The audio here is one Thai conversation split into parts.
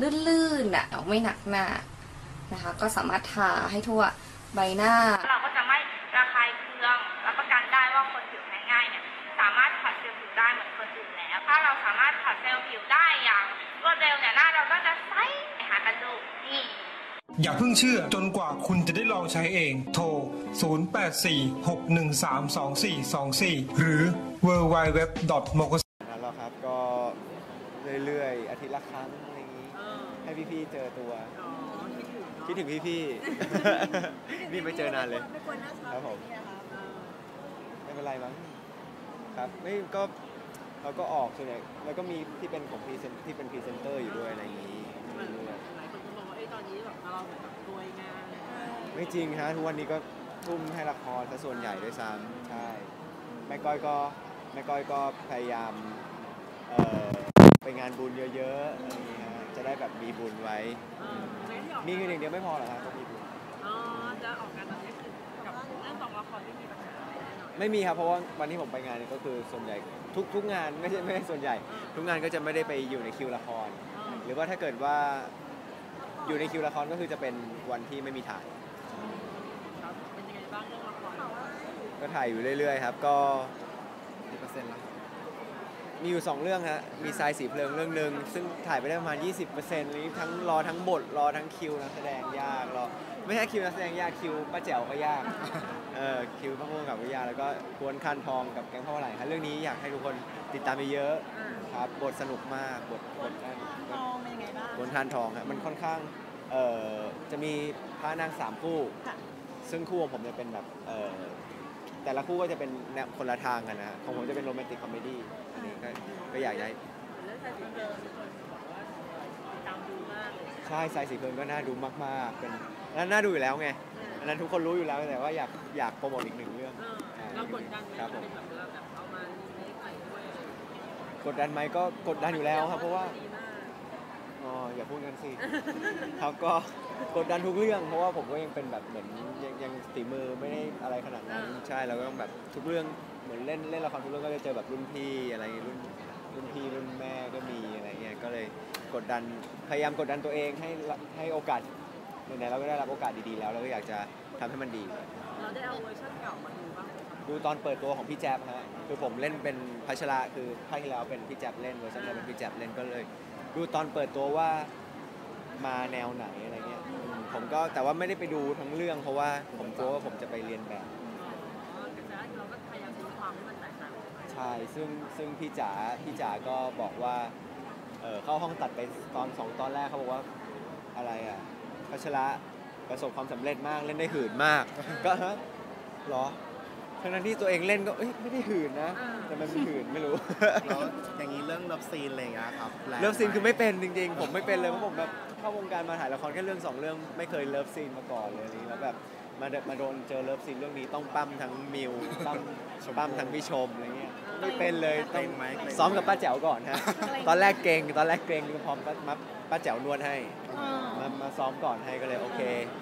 ลื่นๆอะไม่หนักหน้านะคะ ก็สามารถทาให้ทั่วใบหน้า เราก็จะไม่ระคายเคืองรับประกันได้ว่าคนผิวแพ้ง่ายเนี่ยสามารถผัดเซลล์ผิวได้เหมือนคนอื่นแล้ว ถ้าเราสามารถผัดเซลล์ผิวได้อย่างรวดเร็วเนี่ยหน้าเราก็จะใสหากันดูนี่อย่าเพิ่งเชื่อจนกว่าคุณจะได้ลองใช้เอง โทร 0846132424 หรือ www.mokos นั้นแล้วครับก็เรื่อยๆ อาทิตย์ละครั้ง พี่ๆเจอตัว คิดถึงพี่ๆนี่ไม่เจอนานเลยไม่ควรหน้าเช้าครับผมนี่นะคะไม่เป็นไรมั้งครับไม่ก็เราก็ออกส่วนใหญ่แล้วก็มีที่เป็นของพรีเซนที่เป็นพรีเซนเตอร์อยู่ด้วยอะไรอย่างนี้เรื่อยหลายคนก็บอกว่าเอ้ยตอนนี้แบบเราเหมือนแบบรวยงานๆไม่จริงฮะทุกวันนี้ก็ทุ่มให้ละครซะส่วนใหญ่ด้วยซ้ำใช่แม่ก้อยก็แม่ก้อยก็พยายามเอ่อไปงานบุญเยอะๆอะไรอย่างนี้ฮะจะได้แบบ มีบุญไว้เออในที่ออกมีเงินอย่างเดียวไม่พอหรอกครับก็มีบุญ อ๋อจะออกงานตอนนี้คือกับเรื่องสองละครไม่มีปัญหาอะไรแน่นอน ไม่มีครับ เพราะว่าวันที่ผมไปงานนี่ก็คือส่วนใหญ่ทุกทุกงานไม่ใช่ไม่ใช่ส่วนใหญ่ ทุกงานก็จะไม่ได้ไปอยู่ในคิวละครเออหรือว่าถ้าเกิดว่าอยู่ในคิวละครก็คือจะเป็นวันที่ไม่มีถ่าย ครับเป็นยังไงบ้างเรื่องละครก็ถ่ายอยู่เรื่อยๆครับ ก็ กี่เปอร์เซ็นต์แล้ว มีอยู่ 2 เรื่องฮะ มีทรายสีเพลิงเรื่องหนึ่งซึ่งถ่ายไปได้ประมาณ 20%นี้ทั้งรอทั้งบทรอทั้งคิวนักแสดงยากรอไม่ใช่คิวนักแสดงยากคิวป้าแจ๋วก็ยาก เออคิวพระพงกับก็ยากแล้วก็กวนคันทองกับแก๊งพ่อไหลครับเรื่องนี้อยากให้ทุกคนติดตามไปเยอะอ่าๆครับบทสนุกมากบทบทนั่นทองเป็นยังไงบ้างบนทานทองฮะมันค่อนข้างเอ่อจะมีพระนางสามคู่ค่ะซึ่งคู่ของผมจะเป็นแบบเอ่อ แต่ละคู่ก็จะเป็นแนวคนละทางกันนะฮะของผมจะเป็นโรแมนติกคอมเมดี้อันนี้ก็ก็อยากจะให้เรื่องชายสีเดิมมีคนบอกว่าติดตามดูมากเลยใช่สายสีเพิงก็น่าดูมากๆเป็นนั้นน่าดูอยู่แล้วไงอันนั้นทุกคนรู้อยู่แล้วแต่ว่าอยากอยากโปรโมทอีกหนึ่งเรื่องเออเรากดดันไหมครับผมเป็นแบบเราแบบเอามารีเมคใหม่ด้วยอะไรอย่างเงี้ยกดดันไหมก็กดดันอยู่แล้วครับเพราะว่า ดีมาก อ๋ออย่าพูดกันสิครับก็กดดันทุกเรื่อง เพราะว่าผมก็ยังเป็นแบบเหมือนยังยังฝีมือไม่ได้อะไรขนาดนั้นใช่แล้วก็ต้องแบบทุกเรื่องเหมือนเล่นเล่นละครทุกเรื่องก็จะเจอแบบรุ่นพี่อะไรรุ่นรุ่นพี่รุ่นแม่ก็มีอะไรเงี้ยก็เลยกดดันพยายามกดดันตัวเองให้ให้โอกาสไหนๆเราก็ได้รับโอกาสดีๆแล้วเราก็อยากจะทำให้มันดี เราได้เอาเวอร์ชันเก่ามาดู ดูตอนเปิดตัวของพี่แจ๊บฮะคือผมเล่นเป็นพัชระคือภาคที่แล้วเป็นพี่แจ๊บเล่นเวอร์ชันนี้เป็นพี่แจ๊บเล่นก็เลย ดูตอนเปิดตัวว่ามาแนวไหนอะไรเงี้ยอืมผมก็แต่ว่าไม่ได้ไปดูทั้งเรื่องเพราะว่าผมกลัวว่าผมจะไปเรียนแบบอ๋อแต่ว่าเราก็พยายามตีความให้มันแตกต่างออกไปใช่ ซึ่งซึ่งพี่จ๋า พี่จ๋าก็บอกว่า เออเข้าห้องตัดไปตอนสองตอนแรกเขาบอกว่าอะไรอะพัชระประสบความสำเร็จมากเล่นได้หืนมาก ก็ฮะเหรอ ทั้งนั้นที่ตัวเองเล่นก็เอ้ยไม่ได้หื่นนะแต่มันเป็นหื่นไม่รู้ แล้วอย่างนี้เรื่องเลิฟซีนอะไรอย่างเงี้ยครับแรงเลิฟซีนคือไม่เป็นจริงๆ ผมไม่เป็นเลยเพราะผมแบบเข้าวงการมาถ่ายละครแค่เรื่องสองเรื่องไม่เคยเลิฟซีนมาก่อนเลยอะไรอย่างนี้แล้วแบบมาเดมาโดนเจอเลิฟซีนเรื่องนี้ต้องปั้มทั้งมิวปั้มปั้มทั้งพี่ชมอะไรเงี้ยไม่เป็นเลยเกต้รองงไหมเกรงไหมซ้อมกับป้าแจ๋วก่อนฮะตอนแรกเกรงตอนแรกเกรงพร้อมป้ามาป้าแจ๋วนวดให้มามาซ้อมก่อนให้ก็เลยโอเค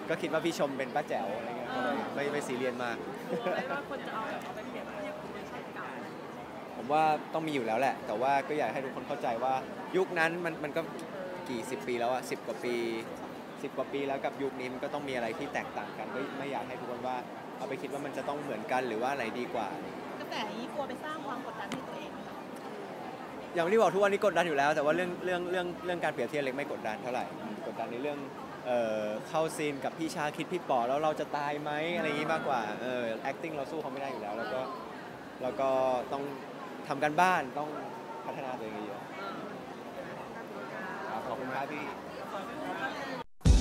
ก็คิดว่าพี่ชมเป็นป้าแจ๋วอะไรเงี้ยก็เลยไม่ไม่ซีเรียสมาก ไม่ว่าคนจะเอาแบบเอาไปเปรียบเทียบกับเวอร์ชันเก่าผมว่าต้องมีอยู่แล้วแหละ แต่ว่าก็อยากให้ทุกคนเข้าใจว่า ยุคนั้นมันมันก็กี่สิบปีแล้วอะสิบกว่าปีสิบกว่าปีแล้วกับยุคนี้มันก็ต้องมีอะไรที่แตกต่างกันไม่ไม่อยากให้ทุกคนว่าเอาไปคิดว่ามันจะต้องเหมือนกันหรือว่าอะไรดีกว่า กระแสนี้กลัวไปสร้างความกดดันให้ตัวเองไหมคะอย่างที่บอกทุกวันนี้กดดันอยู่แล้ว แต่ว่าเรื่องเรื่องเรื่องเรื่องการเปรียบเทียบเล็กไม่กดดันเท่าไหร่กดดันในเรื่อง เอ่อเข้าซีนกับพี่ชาคิดพี่ป๋อแล้วเราจะตายไหมอะไรอย่างนี้มากกว่าเออ acting เราสู้เขาไม่ได้อยู่แล้ว แล้วก็แล้วก็ต้องทำกันบ้านต้องพัฒนาตัวเองเยอะๆครับขอบคุณครับพี่